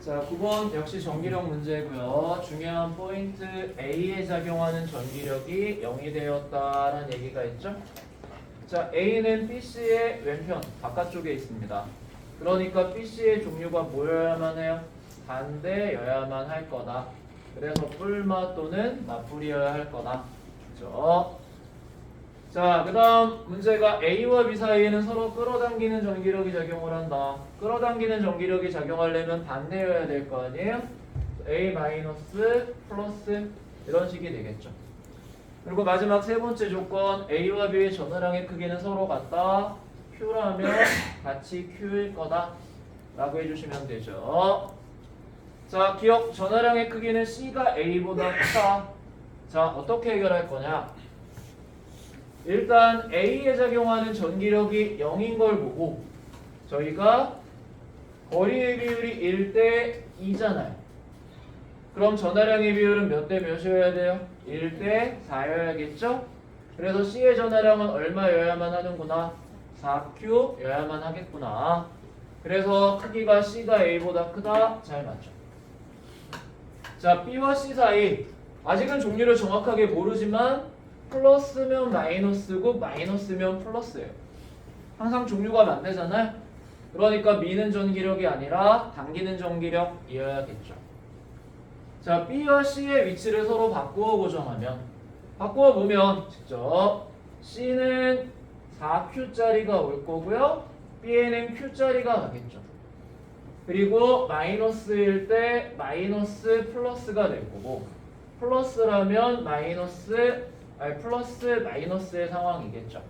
자, 9번 역시 전기력 문제고요. 중요한 포인트 A에 작용하는 전기력이 0이 되었다라는 얘기가 있죠. 자, A는 BC의 왼편 바깥쪽에 있습니다. 그러니까 BC의 종류가 뭐여야만 해요? 반대여야만 할 거다. 그래서 뿔마 또는 맞불이어야 할 거다. 그죠? 자, 그 다음 문제가 A와 B 사이에는 서로 끌어당기는 전기력이 작용을 한다. 끌어당기는 전기력이 작용하려면 반대여야 될 거 아니에요? A 마이너스 플러스 이런 식이 되겠죠. 그리고 마지막 세 번째 조건 A와 B의 전화량의 크기는 서로 같다. Q라면 같이 Q일 거다. 라고 해주시면 되죠. 자, 기억 전화량의 크기는 C가 A보다 크다. 자, 어떻게 해결할 거냐? 일단 A에 작용하는 전기력이 0인 걸 보고 저희가 거리의 비율이 1대 2잖아요. 그럼 전화량의 비율은 몇 대 몇이어야 돼요? 1대 4여야겠죠? 그래서 C의 전화량은 얼마여야만 하는구나? 4Q여야만 하겠구나. 그래서 크기가 C가 A보다 크다? 잘 맞죠? 자, B와 C 사이 아직은 종류를 정확하게 모르지만 플러스면 마이너스고 마이너스면 플러스예요. 항상 종류가 만대잖아요. 그러니까 미는 전기력이 아니라 당기는 전기력이어야겠죠. 자, B와 C의 위치를 서로 바꾸어 고정하면 바꾸어 보면 직접 C는 4Q짜리가 올 거고요. B에는 Q짜리가 가겠죠. 그리고 마이너스일 때 마이너스 플러스가 될 거고 플러스라면 마이너스 플러스 마이너스의 상황이겠죠.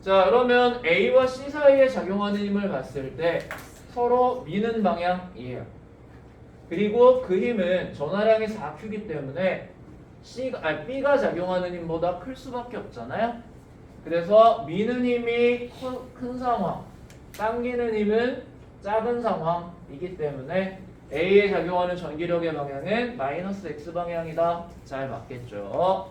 자 그러면 A와 C 사이에 작용하는 힘을 봤을 때 서로 미는 방향이에요. 그리고 그 힘은 전화량이 4Q이기 때문에 C가 아니 B가 작용하는 힘보다 클 수밖에 없잖아요. 그래서 미는 힘이 커- 큰 상황, 당기는 힘은 작은 상황이기 때문에 A에 작용하는 전기력의 방향은 마이너스 X 방향이다. 잘 맞겠죠.